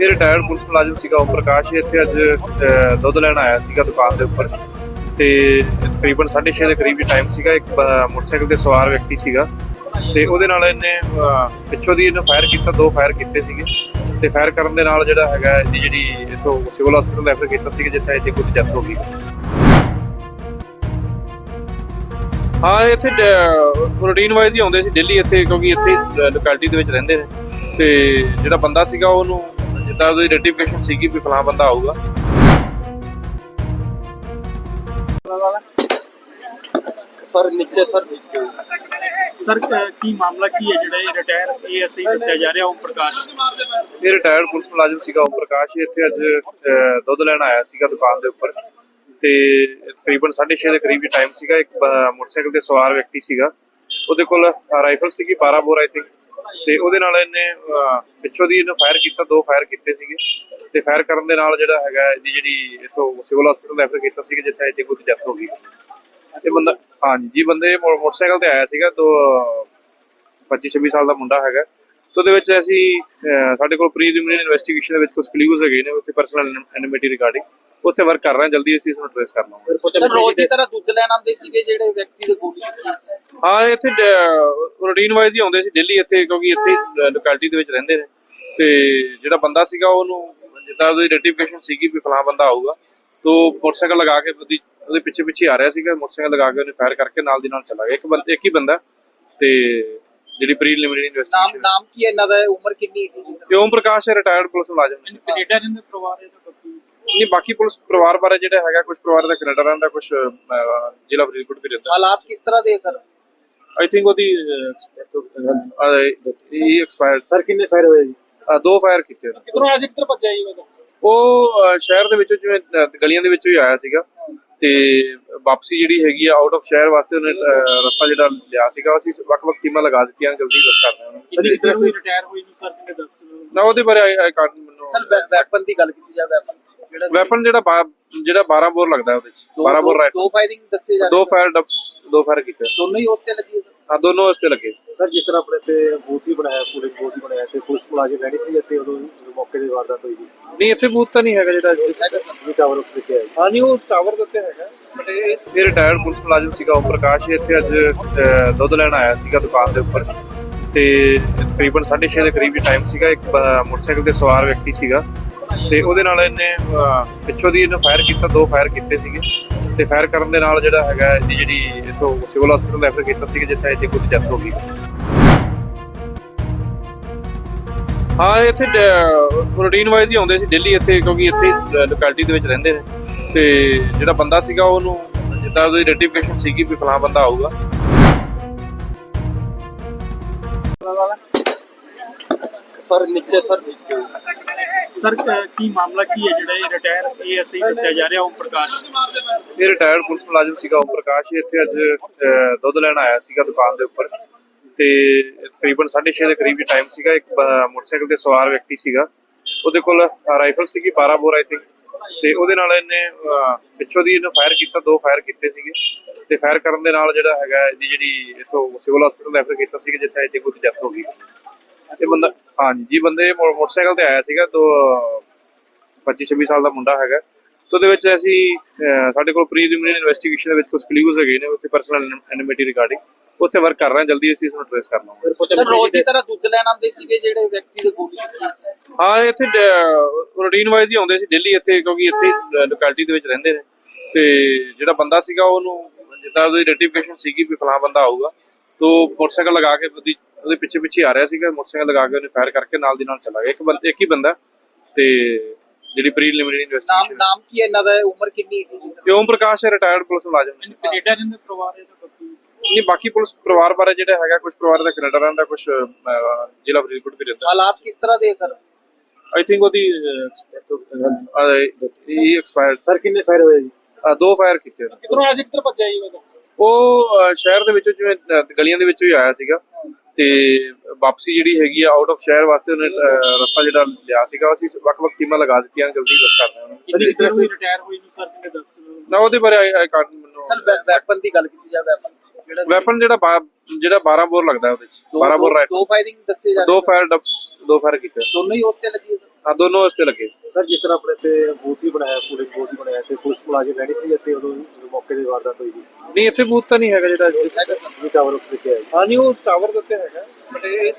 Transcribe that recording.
ਇਹ retired police ਮੁਲਾਜ਼ਮ ਸੀਗਾ ਓਮ ਪ੍ਰਕਾਸ਼ ਇਹ ਇੱਥੇ ਅੱਜ ਦੁੱਧ ਲੈਣ ਆਇਆ ਸੀਗਾ ਦੁਕਾਨ ਦੇ ਉੱਪਰ। ਤੇ ਤਕਰੀਬਨ 6:30 ਦੇ ਕਰੀਬ ਟਾਈਮ ਸੀਗਾ, ਇੱਕ ਮੋਟਰਸਾਈਕਲ ਤੇ ਸਵਾਰ ਵਿਅਕਤੀ ਸੀਗਾ। ਤੇ ਉਹਦੇ ਨਾਲ ਇਹਨੇ ਪਿੱਛੋਂ ਦੀ ਇਹਨੇ ਫਾਇਰ ਕੀਤਾ, ਦੋ ਫਾਇਰ ਕੀਤੇ ਸੀਗੇ। ਤੇ ਫਾਇਰ ਕਰਨ ਦੇ ਨਾਲ ਜਿਹੜਾ ਹੈਗਾ, ਇਹਦੀ ਜਿਹੜੀ ਇਥੋਂ ਸਿਵਲ ਹਸਪੀਟਲ ਰੈਫਰ ਕੀਤਾ ਸੀਗਾ, ਜਿੱਥੇ ਇਹਦੀ ਕੁਝ ਡੈਥ ਹੋ ਗਈ। ਹਾਂ, ਇੱਥੇ ਰੂਟੀਨ ਵਾਈਜ਼ ਹੀ ਆਉਂਦੇ ਸੀ ਦਿੱਲੀ ਇੱਥੇ, ਕਿਉਂਕਿ ਇੱਥੇ ਲੋਕੈਲਿਟੀ ਦੇ ਵਿੱਚ ਰਹਿੰਦੇ ਨੇ। ਤੇ ਜਿਹੜਾ ਬੰਦਾ ਸੀਗਾ, ਉਹਨੂੰ ਜਿੱਦਾਂ ਉਹਦੀ ਆਈਡੈਂਟੀਫਿਕੇਸ਼ਨ ਸੀਗੀ ਵੀ ਫਲਾਂ ਬੰਦਾ ਆਊਗਾ। ਸਰ ਨੀਚੇ ਸਰ। ਨੀਚੇ ਸਰ ਕੀ ਮਾਮਲਾ ਕੀ ਹੈ ਜਿਹੜਾ ਇਹ ਰਿਟਾਇਰ ਏਐਸਆਈ ਦੱਸਿਆ ਜਾ ਰਿਹਾ ਓਮ ਪ੍ਰਕਾਸ਼? ਇਹ ਰਿਟਾਇਰਡ ਪੁਲਿਸ ਮੁਲਾਜ਼ਮ ਸੀਗਾ ਓਮ ਪ੍ਰਕਾਸ਼। ਇਹ ਇੱਥੇ ਅੱਜ ਅਹ, ਦੁੱਧ ਲੈਣ ਆਇਆ ਸੀਗਾ ਦੁਕਾਨ ਦੇ ਉੱਪਰ। ਤੇ ਤਕਰੀਬਨ 6:30 ਦੇ ਕਰੀਬ ਟਾਈਮ ਸੀਗਾ। ਇੱਕ ਬ- ਮੋਟਰਸਾਈਕਲ ਤੇ ਸਵਾਰ ਵਿਅਕਤੀ ਸੀਗਾ। ਉਹਦੇ ਕੋਲ ਰਾਈਫਲ ਸੀਗੀ 12 ਬੋਰ ਆਈ ਥਿੰਕ ਤੇ ਉਹਦੇ ਨਾਲ ਇਹਨੇ ਅਹ, ਪਿੱਛੋਂ ਦੀ ਇਹਨੇ ਫਾਇਰ ਕੀਤਾ ਦੋ ਫਾਇਰ ਕੀਤੇ ਸੀਗੇ। ਤੇ ਫਾਇਰ ਕਰਨ ਦੇ ਨਾਲ ਜਿਹੜਾ ਹੈਗਾ ਇਹਦੀ ਜਿਹੜੀ ਇਥੋਂ ਸਿਵਲ ਹਸਪੀਟਲ ਰੈਫਰ ਕੀਤਾ ਸੀਗਾ ਜਿੱਥੇ ਇਹਦੀ ਕੋਈ ਡੈਥ ਹੋ ਗਈ। ਇਹ ਬੰਦਾ ਹਾਂਜੀ ਜੀ ਬੰਦੇ ਮੋ- ਮੋਟਰਸਾਈਕਲ ਤੇ ਆਇਆ ਸੀਗਾ ਤੋਂ 25 26 ਸਾਲ ਦਾ ਮੁੰਡਾ ਹੈਗਾ। ਤੇ ਉਹਦੇ ਵਿੱਚ ਅਸੀਂ ਅਹ, ਸਾਡੇ ਕੋਲ ਪ੍ਰੀਲਿਮਿਨਰੀ ਇਨਵੈਸਟੀਗੇਸ਼ਨ ਦੇ ਵਿੱਚ ਕੁਝ ਕਲੂਜ਼ ਹੈਗੇ ਨੇ ਉੱਥੇ ਪਰਸਨਲ ਐਨਿਮਿਟੀ ਰਿਗਾਰਡਿੰਗ ਉਸ ਤੇ ਵਰਕ ਕਰ ਰਹੇ ਹਾਂ ਜਲਦੀ ਅਸੀਂ ਇਸ ਨੂੰ ਟ੍ਰੇਸ ਕਰ ਲਵਾਂਗੇ ਸਰ ਰੋਜ਼ ਦੀ ਤਰ੍ਹਾਂ ਦੁੱਧ ਲੈਣ ਆਉਂਦੇ ਸੀਗੇ ਜਿਹੜੇ ਵਿਅਕਤੀ ਦੇ ਲੱਗੀ ਹਾਂ? ਇੱਥੇ ਰੂਟੀਨ ਵਾਈਜ਼ ਹੀ ਆਉਂਦੇ ਸੀ ਦਿੱਲੀ ਇੱਥੇ ਕਿਉਂਕਿ ਇੱਥੇ ਲੋਕੈਲਿਟੀ ਦੇ ਵਿੱਚ ਰਹਿੰਦੇ ਨੇ। ਤੇ ਜਿਹੜਾ ਬੰਦਾ ਸੀਗਾ ਉਹਨੂੰ ਜਿੱਦਾਂ ਉਹਦੀ ਆਈਡੈਂਟੀਫਿਕੇਸ਼ਨ ਸੀਗੀ ਵੀ ਫਲਾਂ ਬੰਦਾ ਆਊਗਾ ਤੋਂ ਮੋਟਰਸਾਈਕਲ ਲਗਾ ਕੇ ਉਹਦੀ ਉਹਦੇ ਪਿੱਛੇ ਪਿੱਛੇ ਆ ਰਿਹਾ ਸੀਗਾ ਮੋਟਰਸਾਈਕਲ ਲਗਾ ਕੇ ਉਹਨੇ ਫਾਇਰ ਕਰਕੇ ਨਾਲ ਦੀ ਨਾਲ ਚਲਾ ਗਿਆ। ਇੱਕ ਬੰਦਾ ਇੱਕ ਹੀ ਬੰਦਾ ਤੇ ਜਿਹੜੀ ਪ੍ਰੀਲਿਮਿਨਰੀ ਨਾਮ ਇਨਵੈਸਟੀਗੇਸ਼ਨ ਨਾਮ ਕੀ ਹੈ ਇਹਨਾਂ ਦਾ? ਉਮਰ ਕਿੰਨੀ ਹੈ? ਓਮ ਪ੍ਰਕਾਸ਼ ਰਿਟਾਇਰਡ ਪੁਲਿਸ ਮੁਲਾਜ਼ਮ। ਕੈਨੇਡਾ ਦੇ ਪਰਿਵਾਰ ਬਾਕੀ ਨਹੀਂ ਬਾਕੀ ਪੁਲਿਸ ਪਰਿਵਾਰ ਬਾਰੇ ਜਿਹੜਾ ਹੈਗਾ ਕੁਝ ਪਰਿਵਾਰ ਦਾ ਕੈਨੇਡਾ ਰਹਿੰਦਾ ਕੁਝ ਜ਼ਿਲ੍ਹਾ ਫਰੀਦਕੋਟ ਵੀ ਰਹਿੰਦਾ। ਹਾਲਾਤ ਕਿਸ ਤਰ੍ਹਾਂ ਦੇ ਸਰ? ਆਈ ਥਿੰਕ ਉਹਦੀ ਇਹ ਐਕਸਪਾਇਰਡ ਸਰ ਕਿੰਨੇ ਫਾਇਰ ਹੋਏ ਜੀ? ਦੋ ਫਾਇਰ ਕੀਤੇ। ਕਿਧਰੋਂ ਆਇਆ ਸੀ ਕਿੱਧਰ ਭੱਜਿਆ ਜੀ ਉਹ ਸ਼ਹਿਰ ਦੇ ਵਿੱਚੋਂ ਜਿਵੇਂ ਗਲੀਆਂ ਦੇ ਵਿੱਚੋਂ ਹੀ ਆਇਆ ਸੀਗਾ। ਤੇ ਵਾਪਸੀ ਜਿਹੜੀ ਹੈਗੀ ਆ ਆਊਟ ਆਫ ਸ਼ਹਿਰ ਵਾਸਤੇ ਉਹਨੇ ਰਸਤਾ ਜਿਹੜਾ ਲਿਆ ਸੀਗਾ ਅਸੀਂ ਵੱਖ-ਵੱਖ ਟੀਮਾਂ ਲਗਾ ਦਿੱਤੀਆਂ ਜਲਦੀ ਵਰਕ ਕਰ ਰਹੇ ਹਾਂ ਸਰ ਜਿਸ ਤਰ੍ਹਾਂ ਰਿਟਾਇਰ ਹੋਈ ਨੂੰ ਸਰ ਕਿੰਨੇ ਦੱਸ ਦਿਓ ਨਾ ਉਹਦੇ ਬਾਰੇ ਆਈ ਕਾਰਡ ਮੈਨੂੰ ਸਰ ਵੈਪਨ ਦੀ ਗੱਲ ਕੀਤੀ ਜਾਵੇ ਵੈਪਨ ਜਿਹੜਾ ਵੈਪਨ ਜਿਹੜਾ ਬਾ- ਜਿਹੜਾ 12 ਬੋਰ ਲੱਗਦਾ ਉਹਦੇ ਚ। 12 ਬੋਰ ਰਾਈਫਲ ਦੋ ਫਾਇਰਿੰਗ ਦੱਸੇ ਜਾ ਦੋ ਫਾਇਰ ਦੋ ਫਾਇਰ ਕੀਤੇ। ਦੋਨੋਂ ਹੀ ਉਸ ਤੇ ਲੱਗੀ ਹੈ ਹਾਂ ਦੋਨੋਂ ਉਸ ਤੇ ਲੱਗੇ। ਸਰ ਜਿਸ ਤਰ੍ਹਾਂ ਆਪਣੇ ਤੇ ਬੂਥ ਹੀ ਬਣਾਇਆ ਪੂਰੇ ਬੂਥ ਹੀ ਬਣਾਇਆ ਤੇ ਪੁਲਿਸ ਮੁਲਾਜ਼ਮ ਰਹਿਣੀ ਸੀ ਇੱਥੇ ਉਦੋਂ ਜਦੋਂ ਮੌਕੇ ਦੀ ਵਾਰਦਾਤ ਹੋਈ ਜੀ ਨਹੀਂ ਇੱਥੇ ਬੂਥ ਤਾਂ ਨਹੀਂ ਹੈਗਾ ਜਿਹੜਾ ਹੈਗਾ ਸਰ ਵੀ ਟਾਵਰ ਉੱਤੇ ਲਿਖਿਆ ਹੈ। ਹਾਂ ਨਹੀਂ ਉਹ ਟਾਵਰ ਦੇ ਉੱਤੇ ਹੈਗਾ। ਬਟ ਇਹ ਇਹ ਰਿਟਾਇਰਡ ਪੁਲਿਸ ਮੁਲਾਜ਼ਮ ਸੀਗਾ ਓਮ ਪ੍ਰਕਾਸ਼ ਇਹ ਇੱਥੇ ਅੱਜ ਅਹ, ਦੁੱਧ ਲੈਣ ਆਇਆ ਸੀਗਾ ਦੁਕਾਨ ਦੇ ਉੱਪਰ। ਤੇ ਤਕਰੀਬਨ 6:30 ਦੇ ਕਰੀਬ ਟਾਈਮ ਸੀਗਾ ਇੱਕ ਬ- ਮੋਟਰਸਾਈਕਲ ਤੇ ਸਵਾਰ ਵਿਅਕਤੀ ਸੀਗਾ। ਤੇ ਉਹਦੇ ਨਾਲ ਇਹਨੇ ਪਿੱਛੋਂ ਦੀ ਇਹਨੇ ਫਾਇਰ ਕੀਤਾ, ਦੋ ਫਾਇਰ ਕੀਤੇ ਸੀਗੇ। ਤੇ ਫਾਇਰ ਕਰਨ ਦੇ ਨਾਲ ਜਿਹੜਾ ਹੈਗਾ, ਇਹਦੀ ਜਿਹੜੀ ਇਥੋਂ ਸਿਵਲ ਹਸਪੀਟਲ ਰੈਫਰ ਕੀਤਾ ਸੀਗਾ, ਜਿੱਥੇ ਇਹਦੀ ਕੋਈ ਡੈਥ ਹੋ ਗਈ। ਹਾਂ, ਇੱਥੇ ਰੂਟੀਨ ਵਾਈਜ਼ ਹੀ ਆਉਂਦੇ ਸੀ ਦਿੱਲੀ ਇੱਥੇ, ਕਿਉਂਕਿ ਇੱਥੇ ਲੋਕੈਲਿਟੀ ਦੇ ਵਿੱਚ ਰਹਿੰਦੇ ਨੇ। ਤੇ ਜਿਹੜਾ ਬੰਦਾ ਸੀਗਾ, ਉਹਨੂੰ ਜਿੱਦਾਂ ਉਹਦੀ ਆਈਡੈਂਟੀਫਿਕੇਸ਼ਨ ਸੀਗੀ ਵੀ ਫਲਾਂ ਬੰਦਾ ਆਊਗਾ। ਸਰ, ਨੀਚੇ ਸਰ, ਨੀਚੇ। ਸਰ ਅਹ ਕੀ ਮਾਮਲਾ ਕੀ ਹੈ ਜਿਹੜਾ ਇਹ ਰਿਟਾਇਰ ਏਐਸਆਈ ਦੱਸਿਆ ਜਾ ਰਿਹਾ ਓਮ ਪ੍ਰਕਾਸ਼ ਇਹ ਰਿਟਾਇਰਡ ਪੁਲਿਸ ਮੁਲਾਜ਼ਮ ਸੀਗਾ ਓਮ ਪ੍ਰਕਾਸ਼ ਇਹ ਇੱਥੇ ਅੱਜ ਅਹ, ਦੁੱਧ ਲੈਣ ਆਇਆ ਸੀਗਾ ਦੁਕਾਨ ਦੇ ਉੱਪਰ। ਤੇ ਤਕਰੀਬਨ 6:30 ਦੇ ਕਰੀਬ ਟਾਈਮ ਸੀਗਾ। ਇੱਕ ਬ- ਮੋਟਰਸਾਈਕਲ ਤੇ ਸਵਾਰ ਵਿਅਕਤੀ ਸੀਗਾ। ਉਹਦੇ ਕੋਲ ਰਾਈਫਲ ਸੀਗੀ 12 ਬੋਰ ਆਈ ਥਿੰਕ ਤੇ ਉਹਦੇ ਨਾਲ ਇਹਨੇ ਅਹ, ਪਿੱਛੋਂ ਦੀ ਇਹਨੇ ਫਾਇਰ ਕੀਤਾ ਦੋ ਫਾਇਰ ਕੀਤੇ ਸੀਗੇ। ਤੇ ਫਾਇਰ ਕਰਨ ਦੇ ਨਾਲ ਜਿਹੜਾ ਹੈਗਾ ਇਹਦੀ ਜਿਹੜੀ ਇਥੋਂ ਸਿਵਲ ਹਸਪੀਟਲ ਰੈਫਰ ਕੀਤਾ ਸੀਗਾ ਜਿੱਥੇ ਇਹਦੀ ਕੋਈ ਡੈਥ ਹੋ ਗਈ। ਇਹ ਬੰਦਾ ਹਾਂਜੀ ਜੀ ਬੰਦੇ ਮੋਟਰਸਾਈਕਲ ਤੇ ਆਇਆ ਸੀਗਾ ਤੋਂ 25 26 ਸਾਲ ਦਾ ਮੁੰਡਾ ਹੈਗਾ। ਤੇ ਉਹਦੇ ਵਿੱਚ ਅਸੀਂ ਸਾਡੇ ਕੋਲ ਪ੍ਰੀਲਿਮਿਨਰੀ ਇਨਵੈਸਟੀਗੇਸ਼ਨ ਦੇ ਵਿੱਚ ਕੁਝ ਕਲੂਜ਼ ਹੈਗੇ ਨੇ ਉੱਥੇ ਪਰਸਨਲ ਐਨਿਮਿਟੀ ਰਿਗਾਰਡਿੰਗ ਉਸ ਤੇ ਵਰਕ ਕਰ ਰਹੇ ਹਾਂ ਜਲਦੀ ਅਸੀਂ ਇਸ ਨੂੰ ਟ੍ਰੇਸ ਕਰ ਲਵਾਂਗੇ ਸਰ ਰੋਜ਼ ਦੀ ਤਰ੍ਹਾਂ ਦੁੱਧ ਲੈਣ ਆਉਂਦੇ ਸੀਗੇ ਜਿਹੜੇ ਵਿਅਕਤੀ ਦੇ ਗੋਲੀ ਲੱਗੀ ਹਾਂ? ਇਹ ਇੱਥੇ ਰੂਟੀਨ ਵਾਈਜ਼ ਹੀ ਆਉਂਦੇ ਸੀ ਦਿੱਲੀ ਇੱਥੇ ਕਿਉਂਕਿ ਇੱਥੇ ਲੋਕੈਲਿਟੀ ਦੇ ਵਿੱਚ ਰਹਿੰਦੇ ਨੇ। ਤੇ ਜਿਹੜਾ ਬੰਦਾ ਸੀਗਾ ਉਹਨੂੰ ਜਿੱਦਾਂ ਉਹਦੀ ਆਈਡੈਂਟੀਫਿਕੇਸ਼ਨ ਸੀਗੀ ਵੀ ਫਲਾਂ ਬੰਦਾ ਆਊਗਾ ਤੋਂ ਮੋਟਰਸਾਈਕਲ ਲਗਾ ਕੇ ਉਹਦੀ ਉਹਦੇ ਪਿੱਛੇ ਪਿੱਛੇ ਆ ਰਿਹਾ ਸੀਗਾ ਮੋਟਰਸਾਈਕਲ ਲਗਾ ਕੇ ਉਹਨੇ ਫਾਇਰ ਕਰਕੇ ਨਾਲ ਦੀ ਨਾਲ ਚਲਾ ਗਿਆ। ਇੱਕ ਬੰਦਾ ਇੱਕ ਹੀ ਬੰਦਾ ਤੇ ਜਿਹੜੀ ਪ੍ਰੀਲਿਮਿਨਰੀ ਇਨਵੈਸਟੀਗੇਸ਼ਨ ਨਾਮ ਕੀ ਹੈ ਇਹਨਾਂ ਦਾ? ਉਮਰ ਕਿੰਨੀ ਹੈ ਓਮ ਪ੍ਰਕਾਸ਼ ਰਿਟਾਇਰਡ ਪੁਲਿਸ ਮੁਲਾਜ਼ਮ ਨੇ ਕੈਨੇਡਾ ਦੇ ਪਰਿਵਾਰ ਬਾਕੀ? ਨਹੀਂ ਬਾਕੀ ਪੁਲਿਸ ਪਰਿਵਾਰ ਬਾਰੇ ਜਿਹੜਾ ਹੈਗਾ ਕੁਝ ਪਰਿਵਾਰ ਦਾ ਕੈਨੇਡਾ ਰਹਿੰਦਾ ਕੁਝ ਜ਼ਿਲ੍ਹਾ ਫਰੀਦਕੋਟ ਵੀ ਰਹਿੰਦਾ। ਹਾਲਾਤ ਕਿਸ ਤਰ੍ਹਾਂ ਦੇ ਸਰ? ਆਈ ਥਿੰਕ ਉਹਦੀ ਇਹ ਐਕਸਪਾਇਰਡ ਸਰ ਕਿੰਨੇ ਫਾਇਰ ਹੋਏ ਜੀ? ਦੋ ਫਾਇਰ ਕੀਤੇ। ਉਹਨੇ। ਕਿਧਰੋਂ ਆਇਆ ਸੀ? ਕਿੱਧਰ ਭੱਜਿਆ ਜੀ ਉਹਦਾ ਉਹ ਸ਼ਹਿਰ ਦੇ ਵਿੱਚੋਂ ਜਿਵੇਂ ਗਲੀਆਂ ਦੇ ਵਿੱਚੋਂ ਹੀ ਆਇਆ ਸੀਗਾ। ਤੇ ਵਾਪਸੀ ਜਿਹੜੀ ਹੈਗੀ ਆ ਆਊਟ ਆਫ ਸ਼ਹਿਰ ਵਾਸਤੇ ਉਹਨੇ ਰਸਤਾ ਜਿਹੜਾ ਲਿਆ ਸੀਗਾ ਅਸੀਂ ਵੱਖ-ਵੱਖ ਟੀਮਾਂ ਲਗਾ ਦਿੱਤੀਆਂ jਲਦੀ ਵਰਕ ਕਰ ਰਹੇ ਹਾਂ। ਸਰ ਜਿਸ ਤਰ੍ਹਾਂ ਰਿਟਾਇਰ ਹੋਈ ਨੂੰ ਸਰ ਕਿੰਨੇ ਦੱਸ ਦਿਓ ਨਾ ਉਹਦੇ ਬਾਰੇ ਆਈ ਕਾਰਡ ਮੈਨੂੰ ਸਰ ਵੈਪਨ ਦੀ ਗੱਲ ਕੀਤੀ ਜਾਵੇ ਵੈਪਨ ਜਿਹੜਾ ਵੈਪਨ ਜਿਹੜਾ ਜਿਹੜਾ 12 ਬੋਰ ਲੱਗਦਾ ਉਹਦੇ ਚ 12 ਬੋਰ ਰਾਈਫਲ ਦੋ ਫਾਇਰਿੰਗ ਦੱਸੇ ਜਾ ਦੋ ਫਾਇਰ ਦੋ ਫਾਇਰ ਕੀਤੇ। ਦੋਨੋਂ ਹੀ ਉਸ ਤੇ ਲੱਗੀ ਹੈ ਦੋਨੋਂ ਵਾਸਤੇ ਲੱਗੇ ਸਰ ਜਿਸ ਤਰ੍ਹਾਂ ਆਪਣੇ ਤੇ ਬੂਥ ਵੀ ਬਣਾਇਆ ਪੂਰੇ ਬੂਥ ਹੀ ਬਣਾਇਆ ਤੇ ਪੁਲਿਸ ਮੁਲਾਜ਼ਮ ਰਹਿਣੀ ਸੀ ਅਤੇ ਉਦੋਂ ਜਦੋਂ ਮੌਕੇ ਦੀ ਵਾਰਦਾਤ ਹੋਈ ਜੀ ਨਹੀਂ ਇੱਥੇ ਬੂਥ ਤਾਂ ਨਹੀਂ ਹੈਗਾ ਜਿਹੜਾ ਵੀ ਟਾਵਰ ਉੱਤੇ ਹੈ। ਹਾਂ ਨਹੀਂ ਉਹ ਟਾਵਰ ਦੇ ਉੱਤੇ ਹੈਗਾ ਬਟ ਇਹ